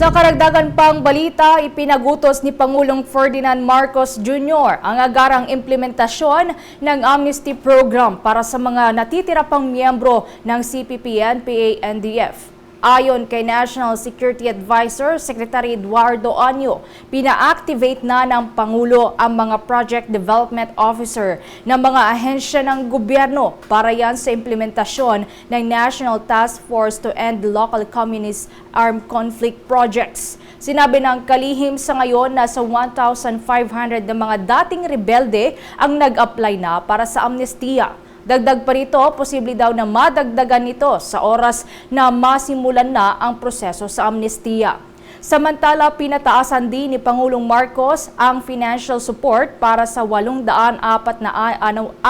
Sa karagdagan pang balita, ipinagutos ni Pangulong Ferdinand Marcos Jr. ang agarang implementasyon ng amnesty program para sa mga natitira pang miyembro ng CPP, NPA, NDF. Ayon kay National Security Advisor Secretary Eduardo Anyo, pina-activate na ng Pangulo ang mga Project Development Officer ng mga ahensya ng gobyerno para yan sa implementasyon ng National Task Force to End Local Communist Armed Conflict Projects. Sinabi ng kalihim sa ngayon na sa 1,500 na mga dating rebelde ang nag-apply na para sa amnestiya. Dagdag pa rito, posible daw na madagdagan nito sa oras na masimulan na ang proseso sa amnestiya. Samantala, pinataasan din ni Pangulong Marcos ang financial support para sa 846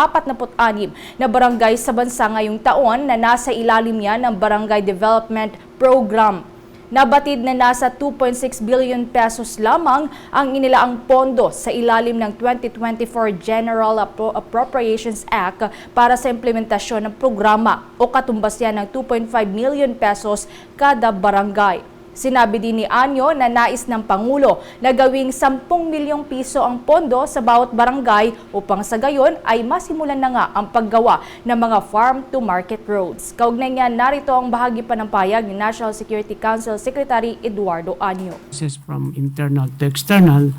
na barangay sa bansa ngayong taon na nasa ilalim yan ng Barangay Development Program. Nabatid na nasa 2.6 billion pesos lamang ang inilaang pondo sa ilalim ng 2024 General Appro- Appropriations Act para sa implementasyon ng programa o katumbas yan ng 2.5 million pesos kada barangay. Sinabi din ni Anyo na nais ng Pangulo na gawing 10 milyong piso ang pondo sa bawat barangay upang sa gayon ay masimulan na nga ang paggawa ng mga farm-to-market roads. Kaugnay niya, narito ang bahagi pa ng payag ni National Security Council Secretary Eduardo Anyo. process from internal to external,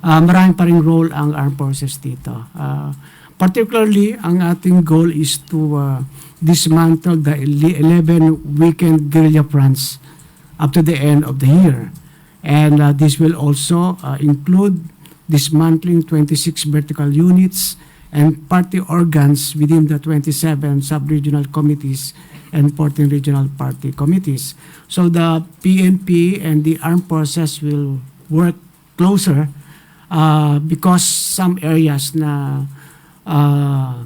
uh, marami pa rin role ang armed forces dito. Uh, particularly, ang ating goal is to uh, dismantle the ele- 11 weekend guerrilla fronts up to the end of the year. And uh, this will also uh, include dismantling 26 vertical units and party organs within the 27 sub-regional committees and 14 regional party committees. So the PNP and the armed forces will work closer uh, because some areas na uh,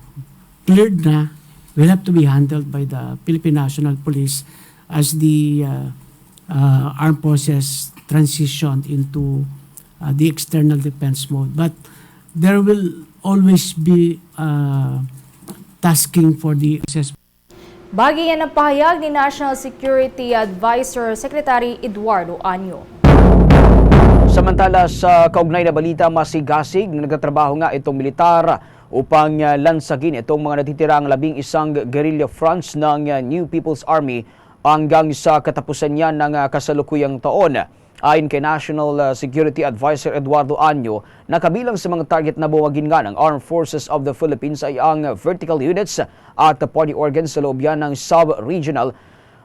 cleared na will have to be handled by the Philippine National Police as the uh, uh, armed forces transitioned into uh, the external defense mode. But there will always be uh, tasking for the access Bagi yan ang pahayag ni National Security Advisor Secretary Eduardo Anyo. Samantala sa kaugnay na balita, masigasig na nagtatrabaho nga itong militar upang uh, lansagin itong mga natitirang labing isang guerrilla fronts ng uh, New People's Army hanggang sa katapusan niyan ng uh, kasalukuyang taon. Ayon kay National uh, Security Advisor Eduardo Anyo, nakabilang sa mga target na buwagin nga ng Armed Forces of the Philippines ay ang vertical units at party organs sa loob yan ng sub-regional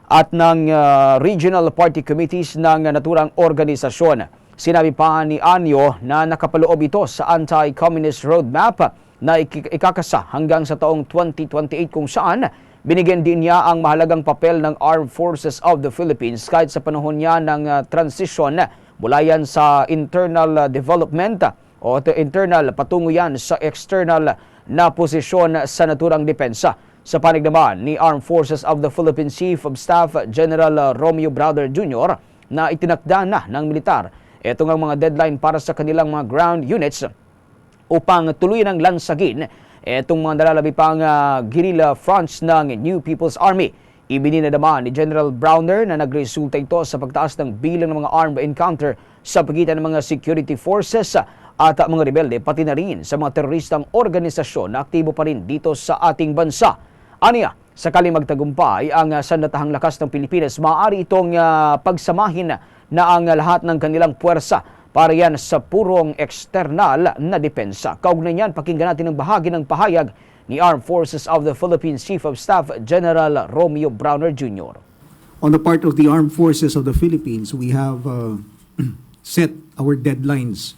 at ng uh, regional party committees ng naturang organisasyon. Sinabi pa ni Anyo na nakapaloob ito sa anti-communist roadmap na ik- ikakasa hanggang sa taong 2028 kung saan binigyan din niya ang mahalagang papel ng Armed Forces of the Philippines kahit sa panahon niya ng uh, transition mula yan sa internal uh, development o to internal patungo yan sa external na posisyon sa naturang depensa. Sa panig naman ni Armed Forces of the Philippines Chief of Staff General uh, Romeo Brother Jr. na itinakda na ng militar ito nga mga deadline para sa kanilang mga ground units upang tuloy ng lansagin itong mga nalalabi pang uh, guerrilla fronts ng New People's Army. Ibinin na naman ni General Browner na nagresulta ito sa pagtaas ng bilang ng mga armed encounter sa pagitan ng mga security forces at uh, mga rebelde pati na rin sa mga teroristang organisasyon na aktibo pa rin dito sa ating bansa. Aniya, sakaling magtagumpay ang uh, sandatahang lakas ng Pilipinas, maaari itong uh, pagsamahin na ang lahat ng kanilang puwersa para yan sa purong external na depensa. Kaugnay niyan, pakinggan natin ang bahagi ng pahayag ni Armed Forces of the Philippines Chief of Staff General Romeo Browner Jr. On the part of the armed forces of the Philippines, we have uh, set our deadlines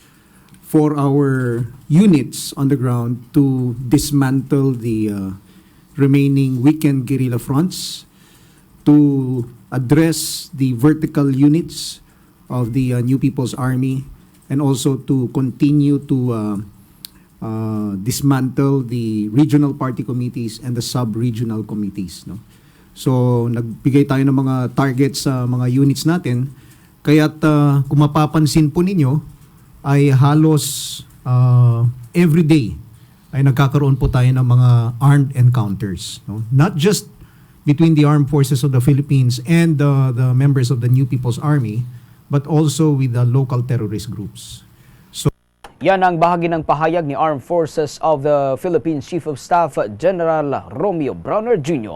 for our units on the ground to dismantle the uh, remaining weekend guerrilla fronts, to address the vertical units of the uh, New People's Army, and also to continue to uh, uh, dismantle the regional party committees and the sub-regional committees. No? So, nagbigay tayo ng mga targets sa mga units natin. Kaya't uh, kung mapapansin po ninyo, ay halos uh, every day ay nagkakaroon po tayo ng mga armed encounters. No? Not just between the armed forces of the Philippines and uh, the members of the New People's Army, but also with the local terrorist groups. Yan ang bahagi ng pahayag ni Armed Forces of the Philippines Chief of Staff General Romeo Browner Jr.